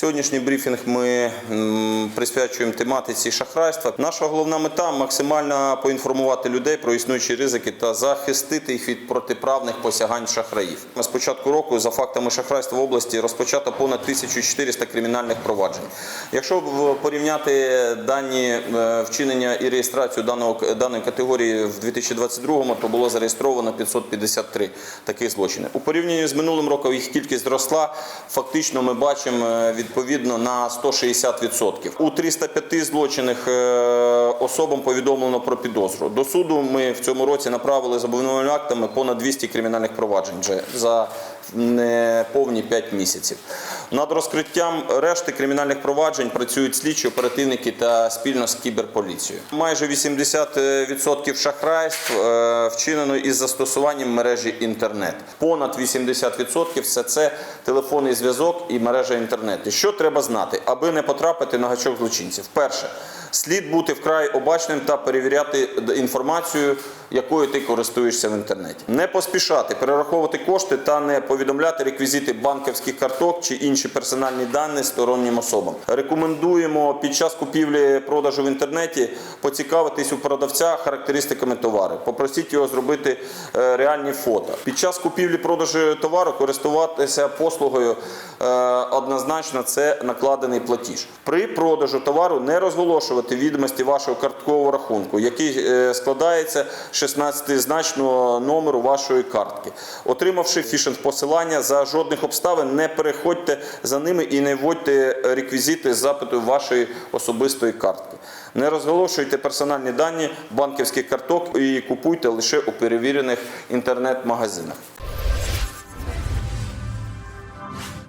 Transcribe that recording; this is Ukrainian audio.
Сьогоднішній брифінг ми присвячуємо тематиці шахрайства. Наша головна мета максимально поінформувати людей про існуючі ризики та захистити їх від протиправних посягань шахраїв. З початку року за фактами шахрайства в області розпочато понад 1400 кримінальних проваджень. Якщо порівняти дані е, вчинення і реєстрацію даного даної категорії в 2022-му, то було зареєстровано 553 таких злочини. У порівнянні з минулим роком їх кількість зросла. Фактично, ми бачимо е, відповідно на 160%. У 305 злочинних е, особам повідомлено про підозру. До суду ми в цьому році направили з обвинувальними актами понад 200 кримінальних проваджень вже за неповні 5 місяців. Над розкриттям решти кримінальних проваджень працюють слідчі, оперативники та спільно з кіберполіцією. Майже 80% шахрайств е, вчинено із застосуванням мережі інтернет. Понад 80% все це телефонний зв'язок і мережа інтернет. І Що треба знати, аби не потрапити на гачок злочинців? Перше. Слід бути вкрай обачним та перевіряти інформацію, якою ти користуєшся в інтернеті. Не поспішати перераховувати кошти та не повідомляти реквізити банківських карток чи інші персональні дані стороннім особам. Рекомендуємо під час купівлі продажу в інтернеті поцікавитись у продавця характеристиками товару. Попросіть його зробити е, реальні фото. Під час купівлі продажу товару користуватися послугою е, однозначно це накладений платіж. При продажу товару не розголошувати відомості вашого карткового рахунку, який е, складається з 16-значного номеру вашої картки. Отримавши фішинг посилання за жодних обставин, не переходьте за ними і не вводьте реквізити запиту вашої особистої картки. Не розголошуйте персональні дані банківських карток і купуйте лише у перевірених інтернет-магазинах.